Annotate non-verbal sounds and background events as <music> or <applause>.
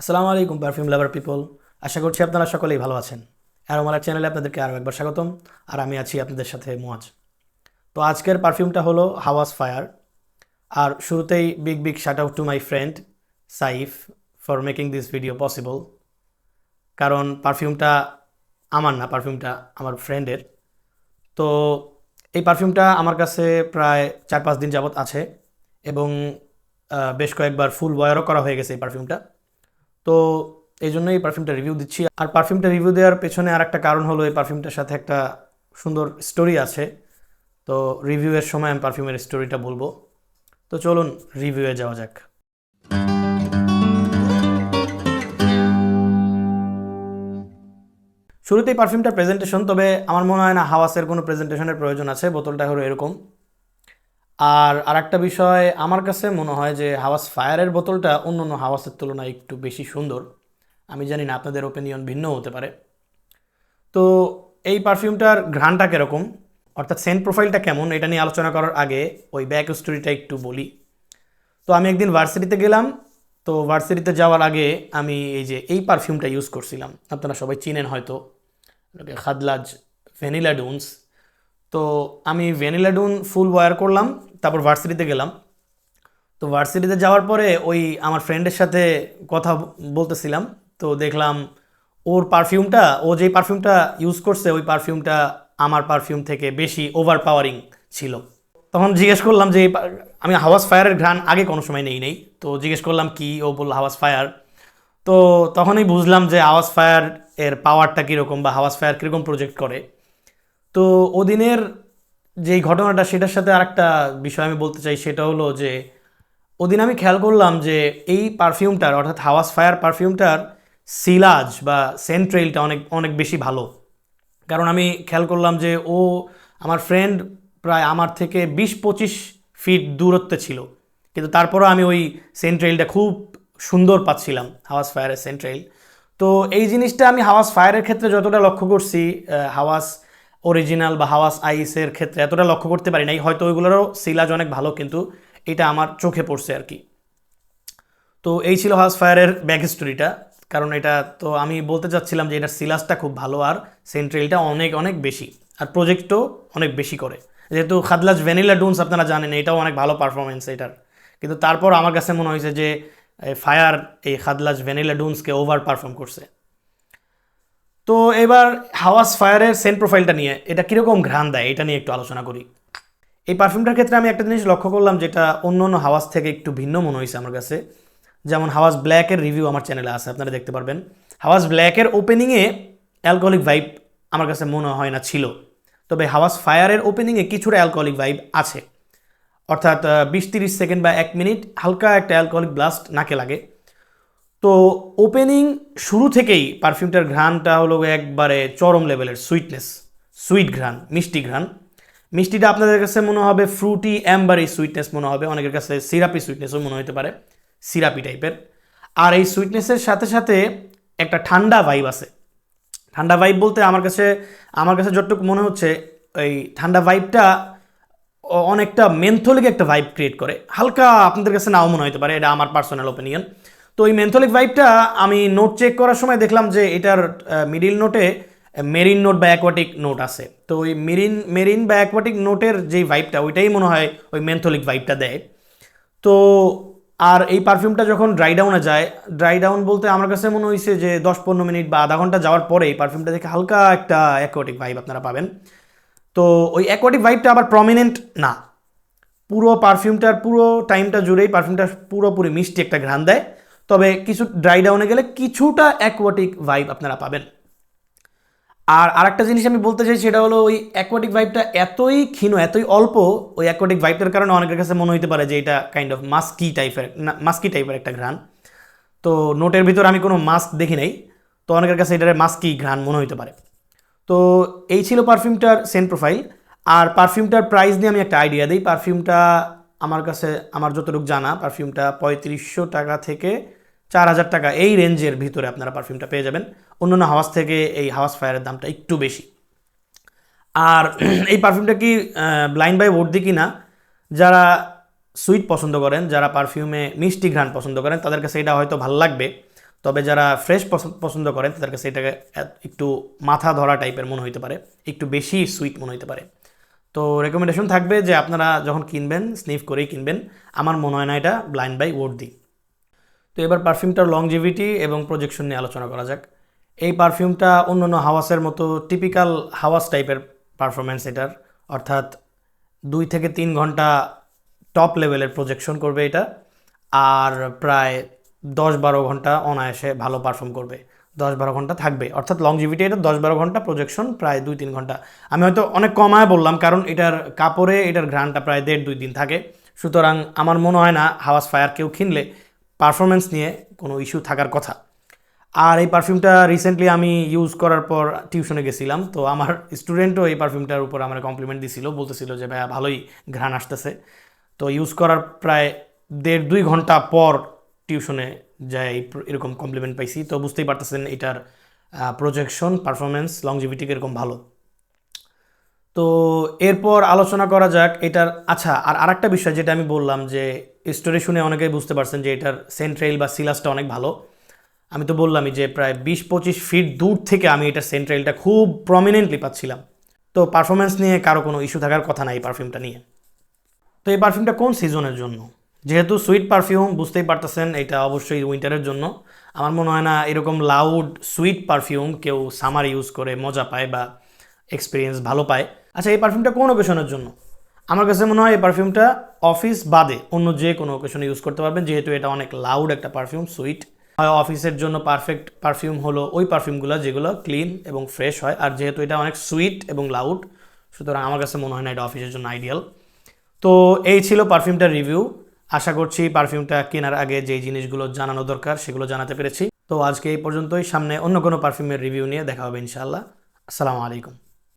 আসসালামু আলাইকুম পারফিউম লাভার পিপল আশা করছি আপনারা সকলেই ভালো আছেন। আর আমার চ্যানেলে আপনাদেরকে আরও একবার স্বাগতম। আর আমি আছি আপনাদের সাথে মোয়াজ। তো আজকের পারফিউমটা হলো হাওয়াস ফায়ার। আর শুরুতেই big big shout out to my friend Saif for making this video possible কারণ পারফিউমটা আমার না পারফিউমটা আমার ফ্রেন্ডের তো এই পারফিউমটা আমার কাছে প্রায় চার পাঁচ দিন যাবত আছে। এবং বেশ কয়েকবার ফুল ওয়ারও করা হয়ে গেছে এই পারফিউমটা তো এই জন্য এই পারফিউমটা রিভিউ দিচ্ছি। আর পারফিউমটা রিভিউ দেওয়ার পেছনে আর একটা কারণ হলো, এই পারফিউমটার সাথে একটা সুন্দর স্টোরি আছে। তো রিভিউয়ের সময় আমি পারফিউমের স্টোরিটা বলব। তো চলুন রিভিউয়ে যাওয়া যাক। শুরুতেই পারফিউমটার প্রেজেন্টেশন তবে আমার মনে হয় না হাওয়াসের কোনো প্রেজেন্টেশনের প্রয়োজন আছে, বোতলটা হলো এরকম। আর আরেকটা বিষয়, আমার কাছে মনে হয় যে হাওয়াস ফায়ারের বোতলটা অন্য অন্য হাওয়াসের তুলনায় একটু বেশি সুন্দর। আমি জানি না, আপনাদের ওপিনিয়ন ভিন্ন হতে পারে। তো এই পারফিউমটার ঘ্রাণটা কীরকম? অর্থাৎ সেন্ট প্রোফাইলটা কেমন? এটা নিয়ে আলোচনা করার আগে ওই ব্যাক স্টোরিটা একটু বলি। তো আমি একদিন ভার্সিটিতে গেলাম। তো ভার্সিটিতে যাওয়ার আগে আমি এই যে এই পারফিউমটা ইউজ করছিলাম। আপনারা সবাই চিনেন হয়তো। খাদলাজ ভ্যানিলা ডুনস। তো আমি ভ্যানিলা ডুন ফুল ওয়্যার করলাম, তারপর ভার্সিটিতে গেলাম। তো ভার্সিটিতে যাওয়ার পরে ওই আমার ফ্রেন্ডের সাথে কথা বলতেছিলাম, তো দেখলাম ওর পারফিউমটা ও যেই পারফিউমটা ইউজ করছে, ওই পারফিউমটা আমার পারফিউম থেকে বেশি ওভার পাওয়ারিং ছিল। তখন জিজ্ঞেস করলাম যে, আমি হাওয়াস ফায়ারের ঘ্রাণ আগে কোনো সময় নেই নেই, তো জিজ্ঞেস করলাম কি ও বলল হাওয়াস ফায়ার তো তখনই বুঝলাম যে হাওয়াস ফায়ার এর পাওয়ারটা কীরকম বা হাওয়াস ফায়ার কীরকম প্রজেক্ট করে। তো ওদিনের যেই ঘটনাটা, সেটার সাথে আরেকটা বিষয় আমি বলতে চাই, সেটা হলো যে, ওদিন আমি খেয়াল করলাম যে এই পারফিউমটার, অর্থাৎ হাওয়াস ফায়ার পারফিউমটার সিলাজ বা সেন্ট্রেলটা অনেক অনেক বেশি ভালো। কারণ আমি খেয়াল করলাম যে ও আমার ফ্রেন্ড প্রায় আমার থেকে বিশ পঁচিশ ফিট দূরত্বে ছিল। কিন্তু তারপরও আমি ওই সেন্ট্রেলটা খুব সুন্দর পাচ্ছিলাম, হাওয়াস ফায়ারের সেন্ট্রেল তো এই জিনিসটা আমি হাওয়াস ফায়ারের ক্ষেত্রে যতটা লক্ষ্য করছি হাওয়াস অরিজিনাল বা হাওয়াস আইসের ক্ষেত্রে এতটা লক্ষ্য করতে পারি নাই, হয়তো ওইগুলোরও সিলাজ অনেক ভালো, কিন্তু এটা আমার চোখে পড়ছে আর কি। তো এই ছিল হাউস ফায়ারের ব্যাক স্টোরিটা কারণ এটা তো আমি বলতে চাচ্ছিলাম যে এটার সিলাসটা খুব ভালো আর সেন্ট্রেলটা অনেক অনেক বেশি, আর প্রজেক্টও অনেক বেশি করে। যেহেতু খাদলাজ ভ্যানিলা ডুনস আপনারা জানেন, এটাও অনেক ভালো পারফরমেন্স এটার। কিন্তু তারপর আমার কাছে মনে হয়েছে যে ফায়ার এই খাদলাজ ভ্যানিলা ডুনসকে ওভার পারফর্ম করছে। তো এবার হাওয়াস ফায়ারের সেন্ট প্রোফাইলটা নিয়ে, এটা কীরকম ঘ্রাণ দেয়, এটা নিয়ে একটু আলোচনা করি। এই পারফিউমটার ক্ষেত্রে আমি একটা জিনিস লক্ষ্য করলাম যেটা অন্য অন্য হাওয়াস থেকে একটু ভিন্ন মনে হয়েছে আমার কাছে। যেমন হাওয়াস ব্ল্যাকের রিভিউ আমার চ্যানেলে আছে, আপনারা দেখতে পারবেন। হাওয়াস ব্ল্যাকের ওপেনিংয়ে অ্যালকোহলিক ভাইব আমার কাছে মনে হয় না ছিল। তবে হাওয়াস ফায়ারের ওপেনিংয়ে কিছুটা অ্যালকোহলিক ভাইব আছে। অর্থাৎ বিশ তিরিশ সেকেন্ড বা এক মিনিট হালকা একটা অ্যালকোহলিক ব্লাস্ট নাকে লাগে। তো ওপেনিং শুরু থেকেই পারফিউমটার ঘ্রাণটা হলো একবারে চরম লেভেলের সুইটনেস সুইট ঘ্রাণ, মিষ্টি ঘ্রাণ। মিষ্টিটা আপনাদের কাছে মনে হবে ফ্রুটি অ্যাম্বারি সুইটনেস মনে হবে, অনেকের কাছে সিরাপি সুইটনেসও মনে হতে পারে সিরাপি টাইপের আর এই সুইটনেসের সাথে সাথে একটা ঠান্ডা ভাইব আছে। ঠান্ডা ভাইব বলতে আমার কাছে আমার কাছে যতটুকু মনে হচ্ছে, এই ঠান্ডা ভাইবটা অনেকটা মেন্থলিক একটা ভাইব ক্রিয়েট করে। হালকা আপনাদের কাছে নাও মনে হতে পারে, এটা আমার পার্সোনাল ওপিনিয়ন তো এই মেন্থলিক ভাইবটা আমি নোট চেক করার সময় দেখলাম যে এটার মিডিল নোটে মেরিন নোট বা অ্যাকোয়াটিক নোট আছে। তো ওই মেরিন মেরিন বা অ্যাকোয়াটিক নোটের যেই ভাইবটা ওইটাই মনে হয় ওই মেন্থলিক ভাইবটা দেয়। তো আর এই পারফিউমটা যখন ড্রাই ডাউনে যায় ড্রাই ডাউন বলতে আমার কাছে মনে হয়েছে যে দশ পনেরো মিনিট বা আধা ঘণ্টা যাওয়ার পরে এই পারফিউমটা দেখে হালকা একটা অ্যাকোয়াটিক ভাইব আপনারা পাবেন। তো ওই অ্যাকোয়াটিক ভাইবটা আবার প্রমিনেন্ট না। পুরো পারফিউমটার পুরো টাইমটা জুড়েই পারফিউমটা পুরোপুরি মিষ্টি একটা ঘ্রাণ দেয়। তবে কিছু ড্রাই ডাউনে গেলে কিছুটা অ্যাকোয়াটিক ভাইব আপনারা পাবেন। আর আরেকটা জিনিস আমি বলতে চাই, সেটা হলো ওই অ্যাকোয়াটিক ভাইবটা এতই ক্ষীণ, এতই অল্প, ওই অ্যাকোয়াটিক ভাইবটার কারণে অনেকের কাছে মনে হতে পারে যে এটা কাইন্ড অফ মাস্কি টাইপের মাস্কি টাইপের একটা ঘ্রাণ। তো নোটের ভিতর আমি কোনো মাস্ক দেখি নাই, তো অনেকের কাছে এটার মাস্কি ঘ্রাণ মনে হতে পারে। তো এই ছিল পারফিউমটার সেন্ট প্রোফাইল আর পারফিউমটার প্রাইস নিয়ে আমি একটা আইডিয়া দিই। পারফিউমটা আমার কাছে, আমার যতটুকু জানা পারফিউমটা পঁয়ত্রিশশো টাকা থেকে চার হাজার টাকা এই রেঞ্জের ভিতরে আপনারা পারফিউমটা পেয়ে যাবেন। অন্যান্য হাওয়াস থেকে এই হাওয়াস ফায়ারের দামটা একটু বেশি। আর <clears throat> এই পারফিউমটা কি ব্লাইন্ড বাই দিই কি না যারা সুইট পছন্দ করেন, যারা পারফিউমে মিষ্টি ঘ্রাণ পছন্দ করেন, তাদের কাছে এটা হয়তো ভালো লাগবে। তবে যারা ফ্রেশ পছন্দ করেন, তাদের কাছে এটাকে একটু মাথা ধরা টাইপের মনে হতে পারে। একটু বেশি সুইট মনে হতে পারে। তো রেকমেন্ডেশন থাকবে যে আপনারা যখন কিনবেন স্নিফ করেই কিনবেন। আমার মনে হয় না এটা ব্লাইন্ড বাই ওয়ার্ড তো এবার পারফিউমটার লংজিভিটি এবং প্রজেকশন নিয়ে আলোচনা করা যাক। এই পারফিউমটা অন্যান্য হাওয়াসের মতো টিপিক্যাল হাওয়াস টাইপের পারফরমেন্স এটার, অর্থাৎ দুই থেকে তিন ঘণ্টা টপ লেভেলের প্রজেকশন করবে এটা, আর প্রায় দশ বারো ঘণ্টা অনায়াসে ভালো পারফর্ম করবে। দশ বারো ঘণ্টা থাকবে, অর্থাৎ লংজিভিটি এটা দশ বারো ঘণ্টা প্রজেকশন প্রায় দুই তিন ঘণ্টা। আমি হয়তো অনেক কমায় বললাম, কারণ এটার কাপড়ে এটার ঘ্রাণটা প্রায় দেড় দুই দিন থাকে। সুতরাং আমার মনে হয় না হাওয়াস ফায়ার কেউ কিনলে পারফরমেন্স নিয়ে কোনো ইস্যু থাকার কথা। আর এই পারফিউমটা রিসেন্টলি আমি ইউজ করার পর টিউশনে গেছিলাম, তো আমার স্টুডেন্টও এই পারফিউমটার উপর আমার কমপ্লিমেন্ট দিছিল, বলতেছিল যে, ভাইয়া, ভালোই ঘ্রাণ আসতেছে। তো ইউজ করার প্রায় দেড় দুই ঘণ্টা পর টিউশনে যাই এরকম কমপ্লিমেন্ট পাইছি। তো বুঝতেই পারতেছেন এটার প্রজেকশন পারফরমেন্স লংজিভিটি এরকম ভালো। তো এরপর আলোচনা করা যাক এটার আচ্ছা আর আরেকটা বিষয় যেটা আমি বললাম যে স্টোরি শুনে অনেকেই বুঝতে পারছেন যে এটার সেন্ট্রেল বা সিলাসটা অনেক ভালো। আমি তো বললামই যে প্রায় বিশ পঁচিশ ফিট দূর থেকে আমি এটার সেন্ট্রেলটা খুব প্রমিনেন্টলি পাচ্ছিলাম। তো পারফরমেন্স নিয়ে কারও কোনো ইস্যু থাকার কথা নাই এই পারফিউমটা নিয়ে। তো এই পারফিউমটা কোন সিজনের জন্য? যেহেতু সুইট পারফিউম বুঝতেই পারতেছেন, এটা অবশ্যই উইন্টারের জন্য। আমার মনে হয় না এরকম লাউড সুইট পারফিউম কেউ সামার ইউজ করে মজা পায় বা এক্সপিরিয়েন্স ভালো পায়। আচ্ছা এই পারফিউমটা কোন ওকেশনের জন্য? আমার কাছে মনে হয় এই পারফিউমটা অফিস বাদে অন্য যে কোনো ওকেশনে ইউজ করতে পারবেন, যেহেতু এটা অনেক লাউড একটা পারফিউম সুইট হয় অফিসের জন্য পারফেক্ট পারফিউম হলো ওই পারফিউমগুলো যেগুলো ক্লিন এবং ফ্রেশ হয়, আর যেহেতু এটা অনেক সুইট এবং লাউড সুতরাং আমার কাছে মনে হয় না এটা অফিসের জন্য আইডিয়াল তো এই ছিল পারফিউমটার রিভিউ আশা করছি পারফিউমটা কেনার আগে যেই জিনিসগুলো জানানো দরকার, সেগুলো জানাতে পেরেছি। তো আজকে এই পর্যন্তই। সামনে অন্য কোনো পারফিউমের রিভিউ নিয়ে দেখা হবে ইনশাআল্লাহ। আসসালামু আলাইকুম।